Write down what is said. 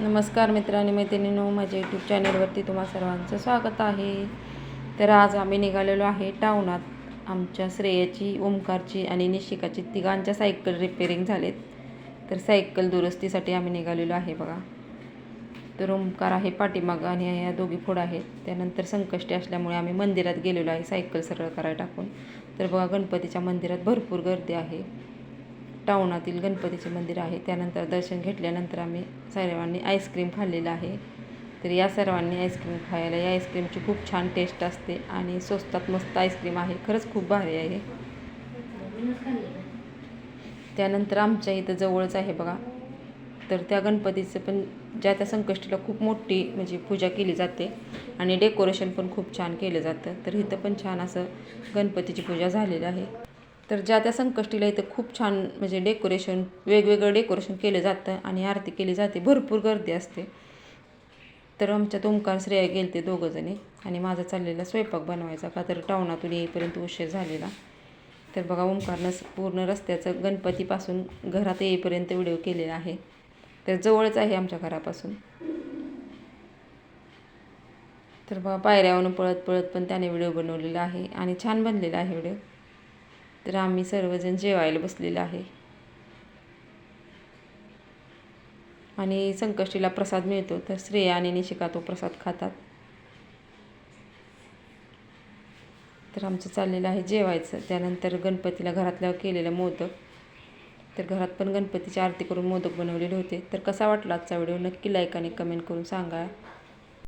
नमस्कार मित्रांनी मैत्रिणींनो माझ्या यूट्यूब चॅनलवरती तुम्हा सर्वांचं स्वागत आहे. तर आज आम्ही निघालेलो आहे टाउनात आमच्या श्रेयाची ओमकारची आणि निशिकाची तिघांच्या सायकल रिपेरिंग झालेत. तर सायकल दुरुस्तीसाठी आम्ही निघालेलो आहे बघा. तर ओमकार आहे पाठीमागं आणि या दोघी पुढं आहेत. त्यानंतर संकष्टी असल्यामुळे आम्ही मंदिरात गेलेलो आहे सायकल सरळ करायला टाकून. तर बघा गणपतीच्या मंदिरात भरपूर गर्दी आहे. टाउनातील गणपतीचे मंदिर आहे. त्यानंतर दर्शन घेतल्यानंतर आम्ही सर्वांनी आईस्क्रीम खाल्लेलं आहे. तर या सर्वांनी आईस्क्रीम खायला या आईस्क्रीमची खूप छान टेस्ट असते आणि स्वस्तात मस्त आईस्क्रीम आहे. खरंच खूप भारी आहे. त्यानंतर आमच्या इथं जवळच आहे बघा. तर त्या गणपतीचं पण ज्या त्या संकष्टीला खूप मोठी म्हणजे पूजा केली जाते आणि डेकोरेशन पण खूप छान केलं जातं. तर इथं पण छान असं गणपतीची पूजा झालेली आहे. तर ज्या त्या संकष्टीला इथं खूप छान म्हणजे डेकोरेशन वेगवेगळं डेकोरेशन केलं जातं आणि आरती केली जाते. भरपूर गर्दी असते. तर आमच्यात ओंकार श्रेया गेले ते दोघंजणी आणि माझा चाललेला स्वयंपाक बनवायचा. का तर टाउनातून येईपर्यंत उशीर झालेला. तर बघा ओंकारनं पूर्ण रस्त्याचं गणपतीपासून घरात येईपर्यंत व्हिडिओ केलेला आहे. तर जवळच आहे आमच्या घरापासून. तर बघा पायऱ्यावरून पळत पळत पण त्याने व्हिडिओ बनवलेला आहे आणि छान बनलेला आहे व्हिडिओ. तर आम्ही सर्वजण जेवायला बसलेलं आहे. आणि संकष्टीला प्रसाद मिळतो तर श्रेया आणि निशिका तो प्रसाद खातात. तर आमचं चाललेलं आहे जेवायचं. त्यानंतर गणपतीला घरातल्या केलेलं मोदक. तर घरात पण गणपतीची आरती करून मोदक बनवलेले होते. तर कसा वाटला आजचा व्हिडिओ? नक्की लाईक आणि कमेंट करून सांगा.